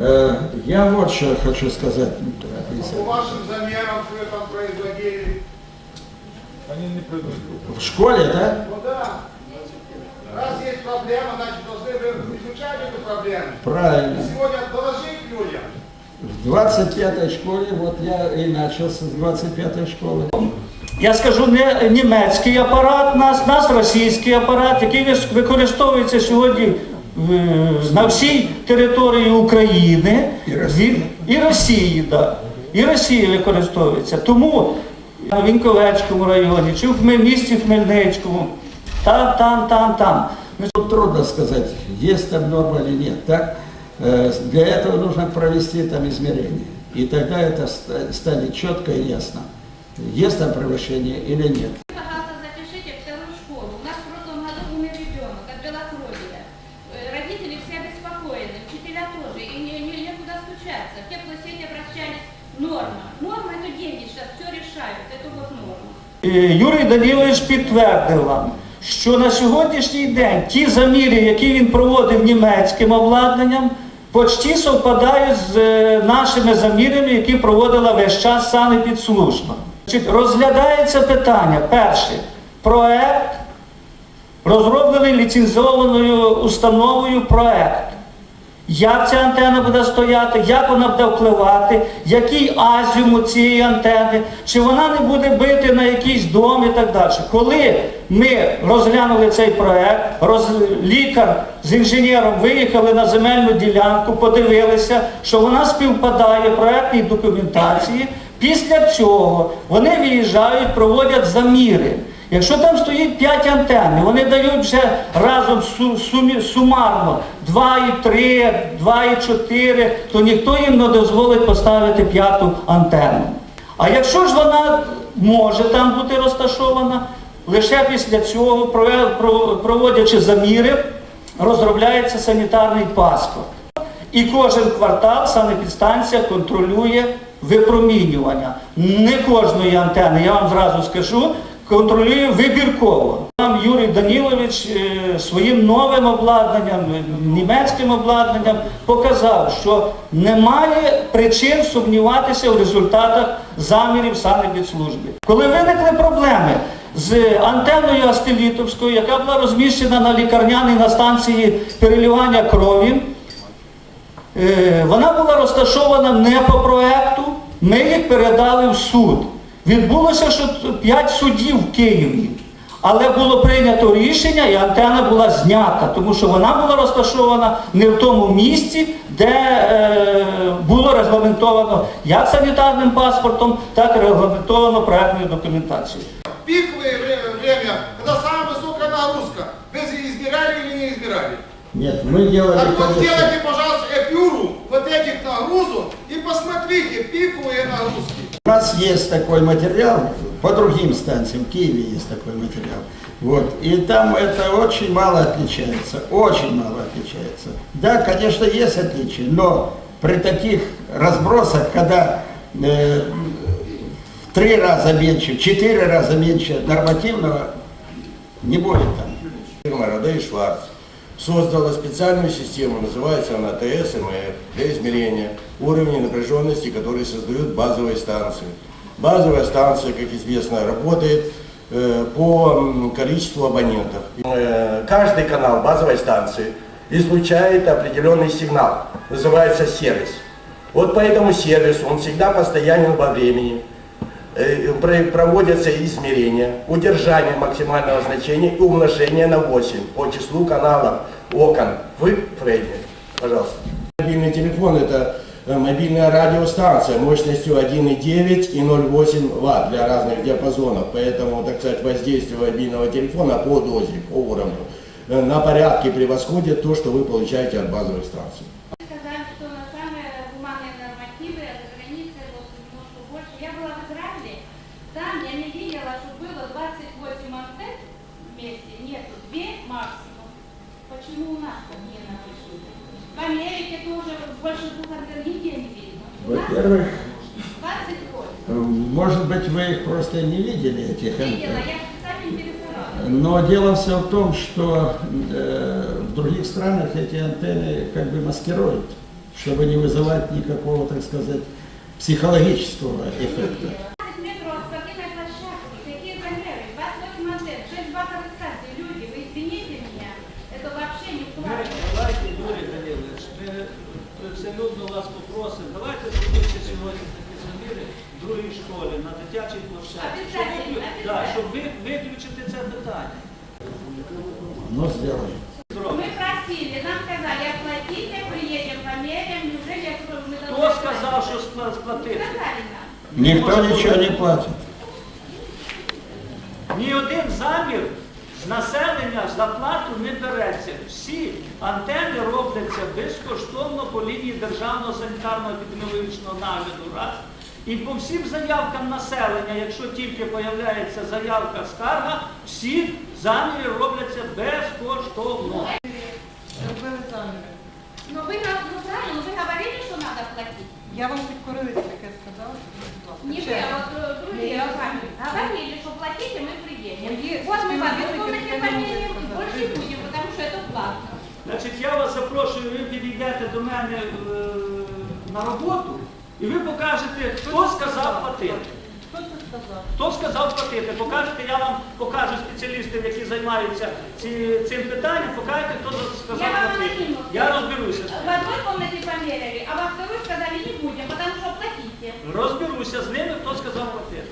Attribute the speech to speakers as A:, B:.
A: Э, Я вот что хочу сказать.
B: По вашим замерам, что вы там производили.
C: Они не придут.
A: В школе, да?
B: Ну да. Раз есть проблема, значит должны вы изучать эту проблему.
A: Правильно.
B: И сегодня доложить людям.
A: В 25-й школе, вот я и начался с 25-й школы.
D: Я скажу не німецький апарат, нас, нас російський апарат, який вис- використовується сьогодні в- на всій території України
A: І Росії.
D: Він- і Росії, да. І Росії використовується. Тому в Вінковецькому районі чи в Хмель- місті Хмельницькому, там, там, там, там.
A: Тут трудно сказать, есть там норма или нет. Так? Э, Для этого нужно провести там измерения. И тогда это ста- станет четко и ясно, есть там превышение или нет.
E: Норма. Норма это деньги сейчас все решают. Это вот норма.
D: Е, Юрій Данілович підтвердив вам, що на сьогоднішній день ті заміри, які він проводив німецьким обладнанням, почти совпадають з е, нашими замірами, які проводила весь час санепідслужба. Значить, Розглядається питання, перше, проект, розроблений ліцензованою установою проект. Як ця антенна буде стояти, як вона буде впливати, який азімут цієї антени, чи вона не буде бити на якийсь дом і так далі. Коли ми розглянули цей проект, роз... лікар з інженером виїхали на земельну ділянку, подивилися, що вона співпадає проектній документації. Після цього вони виїжджають, проводять заміри. Якщо там стоїть 5 антенн, вони дають вже разом сумі- сумарно 2,3, 2,4, то ніхто їм не дозволить поставити п'яту антенну. А якщо ж вона може там бути розташована, лише після цього, проводячи заміри, розробляється санітарний паспорт. І кожен квартал санепідстанція контролює випромінювання. Не кожної антени, я вам зразу скажу, контролює вибірково. Там Юрій Данілович е, своїм новим обладнанням, е, німецьким обладнанням показав, що немає причин сумніватися в результатах замірів санепідслужби. Коли виникли проблеми з антенною Астелітовською, яка була розміщена на лікарняній на станції переливання крові, Е, Вона була розташована не по проекту, ми їх передали в суд. Відбулося, що 5 судів в Києві. Але було прийнято рішення і антенна була знята, тому що вона була розташована не в тому місці, де е, було регламентовано як санітарним паспортом, так і регламентовано проектною документацією.
B: Пиковое вре- время, когда самая высокая нагрузка. Вы измеряли или не измеряли?
A: Нет, мы делали,
B: Так вот
A: конечно,
B: сделайте, пожалуйста, эпюру вот этих нагрузок и посмотрите пиковые нагрузки.
A: У Нас есть такой материал, по другим станциям, в Киеве есть такой материал. Вот. И там это очень мало отличается, очень мало отличается. Да, конечно, есть отличия, но при таких разбросах, когда э, в три раза меньше, в четыре раза меньше нормативного, не будет там.
F: Фирма Родей Шварц создала специальную систему, называется она ТСМФ, для измерения уровня напряженности, которые создают базовые станции. Базовая станция, как известно, работает э, по количеству абонентов. Э, каждый канал базовой станции излучает определенный сигнал, называется сервис. Вот по этому сервису он всегда постоянен во времени. Э, про- проводятся измерения, удержание максимального значения и умножение на 8 по числу каналов окон в фрейме. Пожалуйста. Мобильный телефон это э, мобильная радиостанция мощностью 1,9 и 0,8 Вт для разных диапазонов. Поэтому, так сказать, воздействие мобильного телефона по дозе, по уровню э, на порядке превосходит то, что вы получаете от базовых станций.
E: Сказали, что на самые гуманные нормативы за границей вот немножко больше. Я была в Израиле, там я не видела, что было 28 антенн вместе, нету, две максимум. Почему у нас так не напишут? В Америке тоже больше двух антенн нигде не видно.
A: Во-первых,
E: 28.
A: может быть, вы их просто не видели, этих
E: Видела,
A: антенн.
E: я специально интересовалась.
A: Но дело все в том, что э, в других странах эти антенны как бы маскируют, чтобы не вызывать никакого, так сказать, психологического эффекта.
D: Щоб ви- виключити це питання.
A: Но сделаем.
E: Мы просили, нам сказали, оплатите, приедем, померяем, неужели я что, мы
D: Хто сказав, що спла- сплатити?
E: Сказали нам.
A: Никто ничего не платит.
D: Ні один замір з населення за плату не береться. Всі антени робляться безкоштовно по лінії державного санітарного епідеміологічного нагляду. Раз. І по всім заявкам населення, якщо тільки появляється заявка скарга, всі заміри робляться безкоштовно.
G: Робили заміри.
E: Но вы, нам- ну правильно, но вы говорили, что надо платить.
G: Я вам підкорились таке сказала. будь ласка,
E: Не вы,
G: чесно.
E: а вот э, другие
G: Я
E: говорили. Говорили, что платите, мы приедем.
G: Мои
E: Вот мы в одной
G: співробітники
E: комнате
G: таке не
E: померяем, и
G: сказали.
E: больше не будем, потому что это платно.
D: Значить, я вас запрошую, ви підійдете до мене е, на роботу І ви покажете, хто сказав платити.
G: Хто сказав
D: платити? Покажете, я вам покажу спеціалістів, які займаються цим питанням, покажете, хто сказав платити. Я розберуся. В
E: одной комнате померили, а вам второй сказали не будем, потому що платите.
D: Розберуся з ними, хто сказав платити.